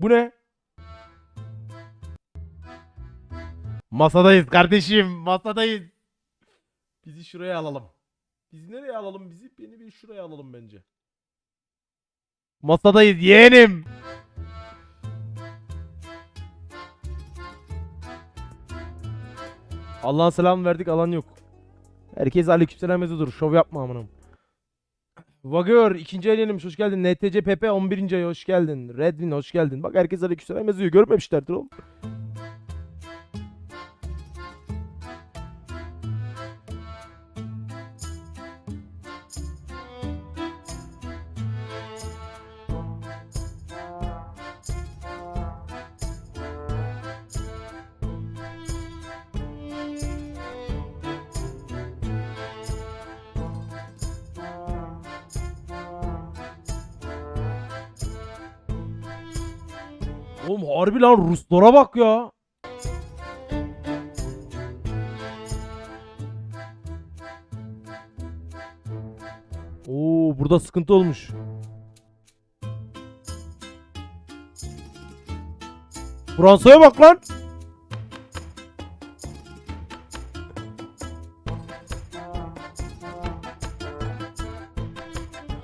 Bu ne? Masadayız kardeşim. Masadayız. Bizi şuraya alalım. Bizi nereye alalım bizi? Beni bir şuraya alalım bence. Masadayız yeğenim. Allah'ın selamı verdik alan yok. Herkes aleykümselam yazıyordur. Şov yapma amınım. Vagör ikinci ay hoş geldin. NTC PP 11. ay hoş geldin. Redwin hoş geldin. Bak herkes aleykümselam yazıyor. Görmemişlerdir oğlum. Oğlum harbi lan Ruslara bak ya. Oo burada sıkıntı olmuş. Fransa'ya bak lan.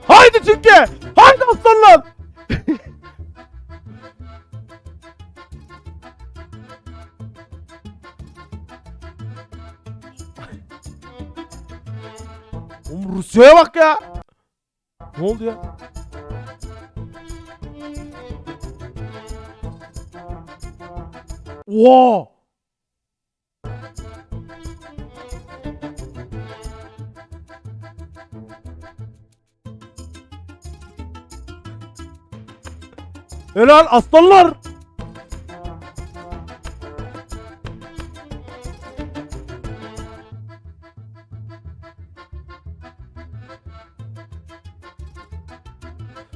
Haydi Türkiye! Haydi aslanlar! Oğlum Rusya'ya bak ya. Ne oldu ya? Oha! Helal aslanlar!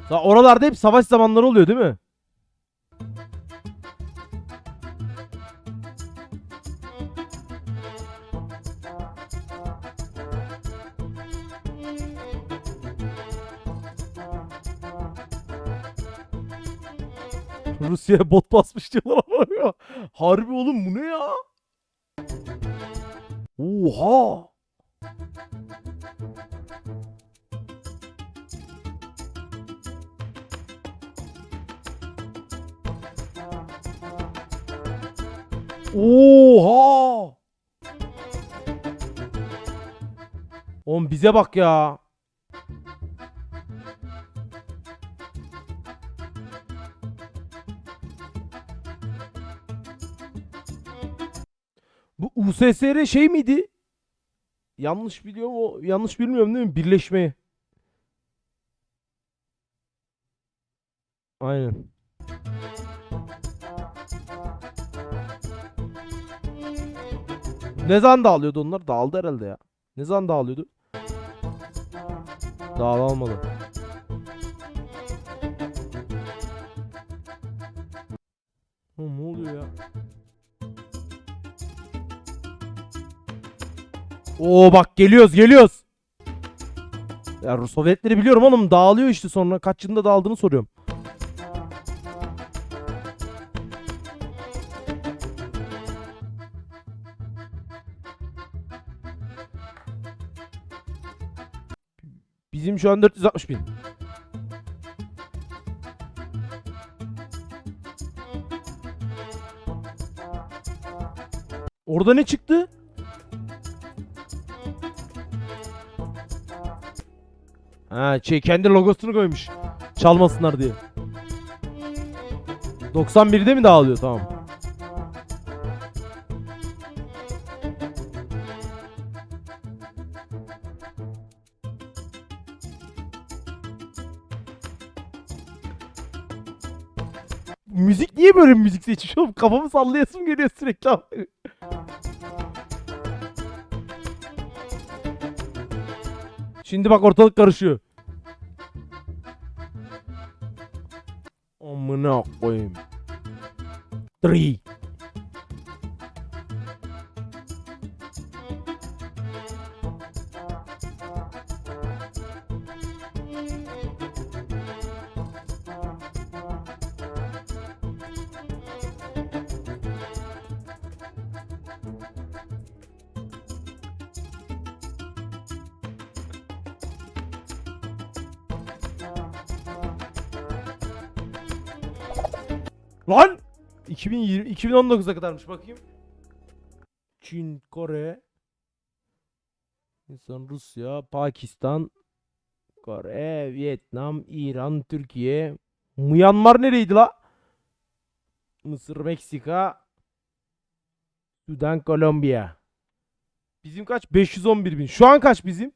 Sa- Oralarda hep savaş zamanları oluyor değil mi? Rusya'ya bot basmış diyorlar ya. Harbi oğlum bu ne ya? Oha! Oha! Oğlum bize bak ya. Bu USSR şey miydi? Yanlış biliyorum o yanlış bilmiyorum değil mi? Birleşmeyi. Aynen. Ne zaman dağılıyordu onlar? Dağıldı herhalde ya. Ne zaman dağılıyordu? Dağılmadı. Ne oluyor ya? Oo bak geliyoruz geliyoruz. Ya Sovyetleri biliyorum oğlum dağılıyor işte sonra kaç yılında dağıldığını soruyorum. Bizim şu an 460 bin. Orada ne çıktı? Ha şey kendi logosunu koymuş. Çalmasınlar diye. 91'de mi dağılıyor tamam. Müzik niye böyle müzik seçiyor? oğlum? Kafamı sallayasım geliyor sürekli. abi. Şimdi bak ortalık karışıyor. Amına koyayım. Three. Lan! 2020 2019'a kadarmış bakayım. Çin, Kore, İnsan Rusya, Pakistan, Kore, Vietnam, İran, Türkiye, Myanmar nereydi la? Mısır, Meksika, Sudan, Kolombiya. Bizim kaç? 511 bin. Şu an kaç bizim?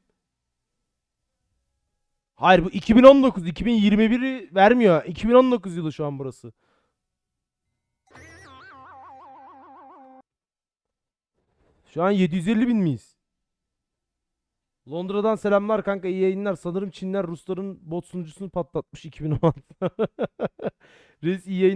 Hayır bu 2019, 2021'i vermiyor. 2019 yılı şu an burası. Şu an 750 bin miyiz? Londra'dan selamlar kanka iyi yayınlar. Sanırım Çinler Rusların bot sunucusunu patlatmış 2016. Reis iyi yayınlar.